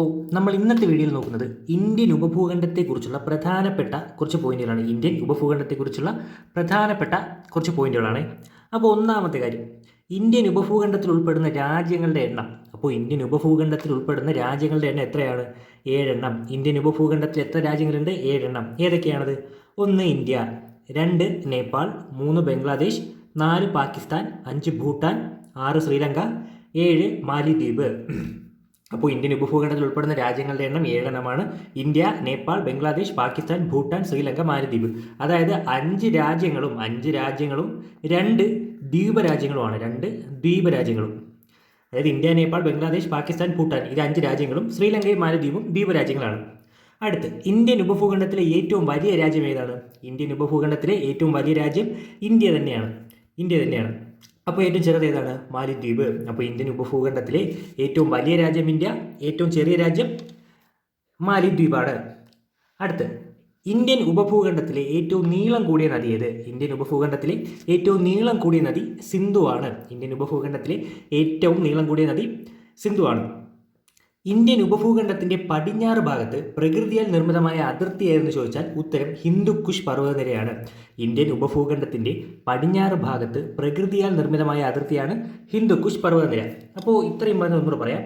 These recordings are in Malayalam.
അപ്പോൾ നമ്മൾ ഇന്നത്തെ വീഡിയോയിൽ നോക്കുന്നത് ഇന്ത്യൻ ഉപഭൂഖണ്ഡത്തെക്കുറിച്ചുള്ള പ്രധാനപ്പെട്ട കുറച്ച് പോയിന്റുകളാണ്. ഇന്ത്യൻ ഉപഭൂഖണ്ഡത്തെക്കുറിച്ചുള്ള പ്രധാനപ്പെട്ട കുറച്ച് പോയിന്റുകളാണ്. അപ്പോൾ ഒന്നാമത്തെ കാര്യം ഇന്ത്യൻ ഉപഭൂഖണ്ഡത്തിൽ ഉൾപ്പെടുന്ന രാജ്യങ്ങളുടെ എണ്ണം. അപ്പോൾ ഇന്ത്യൻ ഉപഭൂഖണ്ഡത്തിൽ ഉൾപ്പെടുന്ന രാജ്യങ്ങളുടെ എണ്ണം എത്രയാണ്? ഏഴെണ്ണം. ഇന്ത്യൻ ഉപഭൂഖണ്ഡത്തിൽ എത്ര രാജ്യങ്ങളുണ്ട്? ഏഴെണ്ണം. ഏതൊക്കെയാണത്? ഒന്ന് ഇന്ത്യ രണ്ട് നേപ്പാൾ മൂന്ന് ബംഗ്ലാദേശ് നാല് പാകിസ്ഥാൻ അഞ്ച് ഭൂട്ടാൻ ആറ് ശ്രീലങ്ക ഏഴ് മാലിദ്വീപ്. അപ്പോൾ ഇന്ത്യൻ ഉപഭൂഖണ്ഡത്തിൽ ഉൾപ്പെടുന്ന രാജ്യങ്ങളുടെ എണ്ണം ഏഴെണ്ണമാണ് ഇന്ത്യ നേപ്പാൾ ബംഗ്ലാദേശ് പാകിസ്ഥാൻ ഭൂട്ടാൻ ശ്രീലങ്ക മാലദ്വീപ്. അതായത് അഞ്ച് രാജ്യങ്ങളും അഞ്ച് രാജ്യങ്ങളും രണ്ട് ദ്വീപ രാജ്യങ്ങളുമാണ് രണ്ട് ദ്വീപ രാജ്യങ്ങളും അതായത് ഇന്ത്യ നേപ്പാൾ ബംഗ്ലാദേശ് പാകിസ്ഥാൻ ഭൂട്ടാൻ ഇത് അഞ്ച് രാജ്യങ്ങളും ശ്രീലങ്കയും മാലദ്വീപും ദ്വീപ രാജ്യങ്ങളാണ് അടുത്ത് ഇന്ത്യൻ ഉപഭൂഖണ്ഡത്തിലെ ഏറ്റവും വലിയ രാജ്യം ഏതാണ്? ഇന്ത്യൻ ഉപഭൂഖണ്ഡത്തിലെ ഏറ്റവും വലിയ രാജ്യം ഇന്ത്യ തന്നെയാണ്. ഇന്ത്യ തന്നെയാണ്. അപ്പോൾ ഏറ്റവും ചെറുത് ഏതാണ്? മാലിദ്വീപ്. അപ്പോൾ ഇന്ത്യൻ ഉപഭൂഖണ്ഡത്തിലെ ഏറ്റവും വലിയ രാജ്യം ഇന്ത്യ ഏറ്റവും ചെറിയ രാജ്യം മാലിദ്വീപാണ്. അടുത്ത് ഇന്ത്യൻ ഉപഭൂഖണ്ഡത്തിലെ ഏറ്റവും നീളം കൂടിയ നദി ഏത്? ഇന്ത്യൻ ഉപഭൂഖണ്ഡത്തിലെ ഏറ്റവും നീളം കൂടിയ നദി സിന്ധു ആണ് ഇന്ത്യൻ ഉപഭൂഖണ്ഡത്തിലെ ഏറ്റവും നീളം കൂടിയ നദി സിന്ധുവാണ്. ഇന്ത്യൻ ഉപഭൂഖണ്ഡത്തിന്റെ പടിഞ്ഞാറ് ഭാഗത്ത് പ്രകൃതിയാൽ നിർമ്മിതമായ അതിർത്തി ഏതെന്ന് ചോദിച്ചാൽ ഉത്തരം ഹിന്ദുക്കുഷ് പർവതനിരയാണ്. ഇന്ത്യൻ ഉപഭൂഖണ്ഡത്തിന്റെ പടിഞ്ഞാറ് ഭാഗത്ത് പ്രകൃതിയാൽ നിർമ്മിതമായ അതിർത്തിയാണ് ഹിന്ദുക്കുഷ് പർവതനിര. അപ്പോൾ ഇത്രയും പറഞ്ഞ ഒന്നുകൂടെ പറയാം.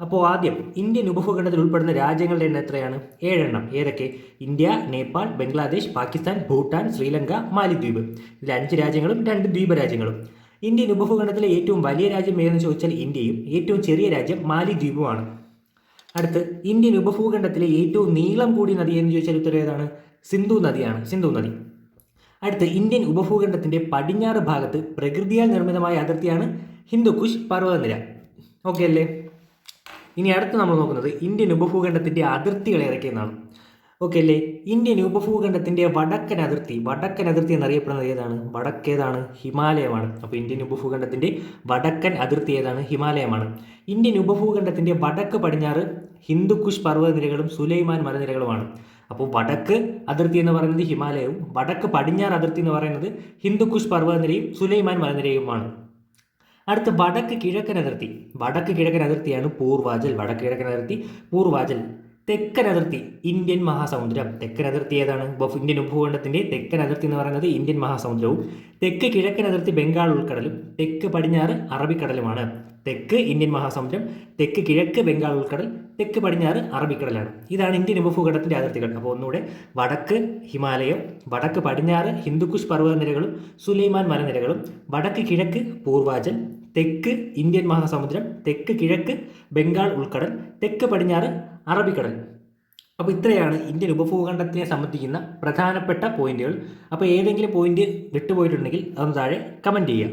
അപ്പോൾ ആദ്യം ഇന്ത്യൻ ഉപഭൂഖണ്ഡത്തിൽ ഉൾപ്പെടുന്ന രാജ്യങ്ങളുടെ എണ്ണം എത്രയാണ്? ഏഴെണ്ണം. ഏതൊക്കെ? ഇന്ത്യ നേപ്പാൾ ബംഗ്ലാദേശ് പാകിസ്ഥാൻ ഭൂട്ടാൻ ശ്രീലങ്ക മാലിദ്വീപ്. ഇതിൽ അഞ്ച് രാജ്യങ്ങളും രണ്ട് ദ്വീപ രാജ്യങ്ങളും ഇന്ത്യൻ ഉപഭൂഖണ്ഡത്തിലെ ഏറ്റവും വലിയ രാജ്യം ഏതെന്ന് ചോദിച്ചാൽ ഇന്ത്യയും ഏറ്റവും ചെറിയ രാജ്യം മാലിദ്വീപുമാണ്. അടുത്ത് ഇന്ത്യൻ ഉപഭൂഖണ്ഡത്തിലെ ഏറ്റവും നീളം കൂടിയ നദി എന്ന് ചോദിച്ചാൽ ഉത്തരം ഏതാണ്? സിന്ധു നദിയാണ് സിന്ധു നദി. അടുത്ത് ഇന്ത്യൻ ഉപഭൂഖണ്ഡത്തിന്റെ പടിഞ്ഞാറ് ഭാഗത്ത് പ്രകൃതിയാൽ നിർമ്മിതമായ അതിർത്തിയാണ് ഹിന്ദുക്കുഷ് പർവതനിര. ഓക്കെ അല്ലേ? ഇനി അടുത്ത് നമ്മൾ നോക്കുന്നത് ഇന്ത്യൻ ഉപഭൂഖണ്ഡത്തിന്റെ അതിർത്തികൾ ഏതൊക്കെയെന്നാണ്. ഓക്കെ അല്ലേ ഇന്ത്യൻ ഉപഭൂഖണ്ഡത്തിന്റെ വടക്കൻ അതിർത്തി. വടക്കൻ അതിർത്തി എന്നറിയപ്പെടുന്നത് ഏതാണ്? വടക്കേതാണ് ഹിമാലയമാണ്. അപ്പോൾ ഇന്ത്യൻ ഉപഭൂഖണ്ഡത്തിന്റെ വടക്കൻ അതിർത്തി ഏതാണ്? ഹിമാലയമാണ്. ഇന്ത്യൻ ഉപഭൂഖണ്ഡത്തിന്റെ വടക്ക് പടിഞ്ഞാറ് ഹിന്ദുക്കുഷ് പർവതനിരകളും സുലൈമാൻ മലനിരകളുമാണ്. അപ്പോൾ വടക്ക് അതിർത്തി എന്ന് പറയുന്നത് ഹിമാലയവും വടക്ക് പടിഞ്ഞാറ് അതിർത്തി എന്ന് പറയുന്നത് ഹിന്ദുക്കുഷ് പർവതനിരയും സുലൈമാൻ മലനിരയുമാണ്. അടുത്ത വടക്ക് കിഴക്കൻ അതിർത്തി. വടക്ക് കിഴക്കൻ അതിർത്തിയാണ് പൂർവാചൽ. വടക്ക് കിഴക്കൻ അതിർത്തി പൂർവാചൽ. തെക്കൻ അതിർത്തി ഇന്ത്യൻ മഹാസമുദ്രം. തെക്കൻ അതിർത്തി ഏതാണ് ഇന്ത്യൻ ഉപഭൂഖണ്ഡത്തിന്റെ തെക്കൻ അതിർത്തി എന്ന് പറയുന്നത് ഇന്ത്യൻ മഹാസമുദ്രവും തെക്ക് കിഴക്കൻ അതിർത്തി ബംഗാൾ ഉൾക്കടലും തെക്ക് പടിഞ്ഞാറ് അറബിക്കടലുമാണ്. തെക്ക് ഇന്ത്യൻ മഹാസമുദ്രം തെക്ക് കിഴക്ക് ബംഗാൾ ഉൾക്കടൽ തെക്ക് പടിഞ്ഞാറ് അറബിക്കടലാണ്. ഇതാണ് ഇന്ത്യൻ ഉപഭൂഖണ്ഡത്തിന്റെ അതിർത്തികൾ. അപ്പോൾ ഒന്നുകൂടെ വടക്ക് ഹിമാലയം വടക്ക് പടിഞ്ഞാറ് ഹിന്ദുക്കുഷ് പർവതനിരകളും സുലൈമാൻ മലനിരകളും വടക്ക് കിഴക്ക് പൂർവാചൽ തെക്ക് ഇന്ത്യൻ മഹാസമുദ്രം തെക്ക് കിഴക്ക് ബംഗാൾ ഉൾക്കടൽ തെക്ക് പടിഞ്ഞാറ് അറബിക്കടൽ. അപ്പോൾ ഇത്രയാണ് ഇന്ത്യൻ ഉപഭൂഖണ്ഡത്തിനെ സംബന്ധിക്കുന്ന പ്രധാനപ്പെട്ട പോയിന്റുകൾ. അപ്പോൾ ഏതെങ്കിലും പോയിന്റ് വിട്ടുപോയിട്ടുണ്ടെങ്കിൽ അതൊന്ന് താഴെ കമന്റ് ചെയ്യുക.